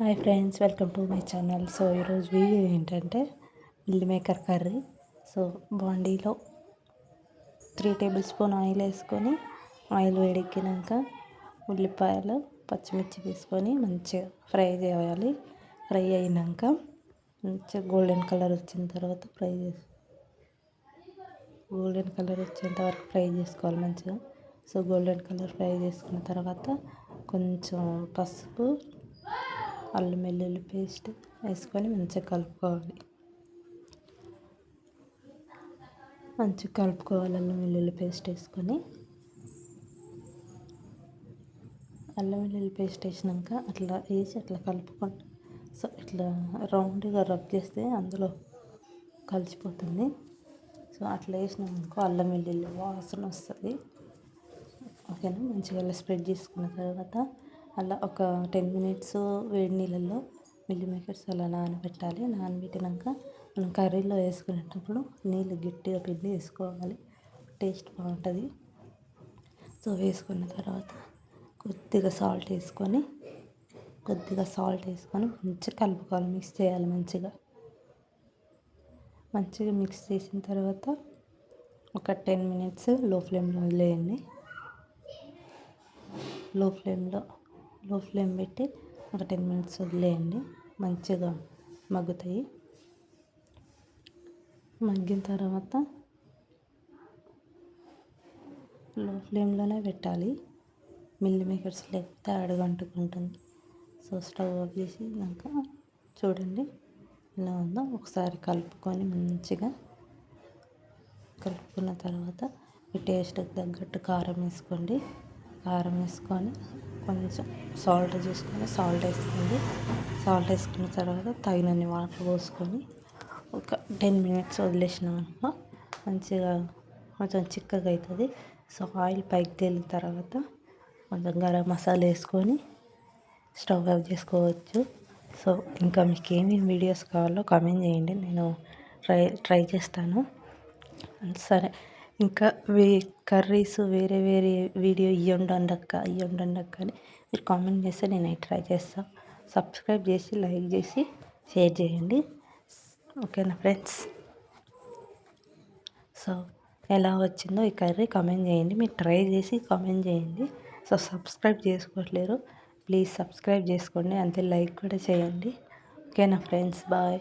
Hi friends welcome to my channel. So ఈరోజు video ఏంటంటే meal maker curry. So బాండీలో three table spoon oil వేసుకొని oil వేడెక్కినాక ఉల్లిపాయలు పచ్చిమిర్చి వేసుకొని మంచిగా ఫ్రై చేయాలి. ఫ్రై అయినాక మంచిగా గోల్డెన్ కలర్ వచ్చిన తర్వాత ఫ్రై చేసి గోల్డెన్ కలర్ వచ్చేంత వరకు ఫ్రై చేసుకోవాలి మంచిగా. సో గోల్డెన్ కలర్ ఫ్రై చేసుకున్న తర్వాత కొంచెం పసుపు అల్లం వెల్లుల్లి పేస్ట్ వేసుకొని మంచిగా కలుపుకోవాలి. మంచిగా కలుపుకోవాలి అల్లం వెల్లుల్లి పేస్ట్ వేసుకొని. అల్లం వెల్లుల్లి పేస్ట్ వేసినాక అట్లా వేసి అట్లా కలుపుకొని సో ఇట్లా రౌండ్గా రబ్ చేస్తే అందులో కలిసిపోతుంది. సో అట్లా వేసినామనుకో అల్లం వెల్లుల్లి వాసన వస్తుంది. ఓకేనా? మంచిగా స్ప్రెడ్ చేసుకున్న తర్వాత అలా ఒక టెన్ మినిట్స్ వేడి నీళ్ళల్లో మిల్లీ మేకర్స్ అలా నానబెట్టాలి. నానబెట్టినాక మనం కర్రీలో వేసుకునేటప్పుడు నీళ్ళు గట్టిగా పిండి వేసుకోవాలి. టేస్ట్ బాగుంటుంది. సో వేసుకున్న తర్వాత కొద్దిగా సాల్ట్ వేసుకొని కొద్దిగా సాల్ట్ వేసుకొని మంచిగా కలుపుకోవాలి. మిక్స్ చేయాలి మంచిగా. మంచిగా మిక్స్ చేసిన తర్వాత ఒక టెన్ మినిట్స్లో ఫ్లేమ్లో వదిలేయండి. లో ఫ్లేమ్లో లో ఫ్లేమ్ పెట్టి ఒక టెన్ మినిట్స్ వదిలేయండి. మంచిగా మగ్గుతాయి. మగ్గిన తర్వాత లో ఫ్లేమ్లోనే పెట్టాలి. మిల్లి మేకర్స్ లేకపోతే అడుగంటుకుంటుంది సో స్టవ్ ఆఫ్ చేసినాక చూడండి ఇలా ఉందో. ఒకసారి కలుపుకొని మంచిగా కలుపుకున్న తర్వాత మీ టేస్ట్కి తగ్గట్టు కారం వేసుకోండి. కారం వేసుకొని కొంచెం సాల్ట్ చూసుకొని సాల్ట్ వేసుకోండి సాల్ట్ వేసుకున్న తర్వాత తగినన్ని వాటర్ పోసుకొని ఒక టెన్ మినిట్స్ వదిలేసినాం అనుకో మంచిగా కొంచెం చిక్కగా అవుతుంది. సో ఆయిల్ పైకి తేలిన తర్వాత కొంచెం గరం మసాలా వేసుకొని స్టవ్ ఆఫ్ చేసుకోవచ్చు. సో ఇంకా మీకు ఏమేమి వీడియోస్ కావాలో కామెంట్ చేయండి. నేను ట్రై ట్రై చేస్తాను. సరే. ఇంకా వే కర్రీస్ వేరే వేరే వీడియో ఇవ్వండి అక్క ఇవ్వండి అక్క అని మీరు కామెంట్ చేస్తే నేను ట్రై చేస్తాను సబ్స్క్రైబ్ చేసి లైక్ చేసి షేర్ చేయండి. ఓకేనా ఫ్రెండ్స్? సో ఎలా వచ్చిందో ఈ కర్రీ కామెంట్ చేయండి. మీరు ట్రై చేసి కామెంట్ చేయండి. సో సబ్స్క్రైబ్ చేసుకోవట్లేరు ప్లీజ్ సబ్స్క్రైబ్ చేసుకోండి. అంతే లైక్ కూడా చేయండి. ఓకేనా ఫ్రెండ్స్? బాయ్.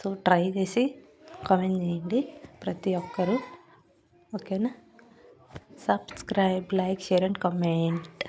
సో ట్రై చేసి కామెంట్ చేయండి. ప్రతి ఒక్కరూ. ఓకేనా subscribe like share and comment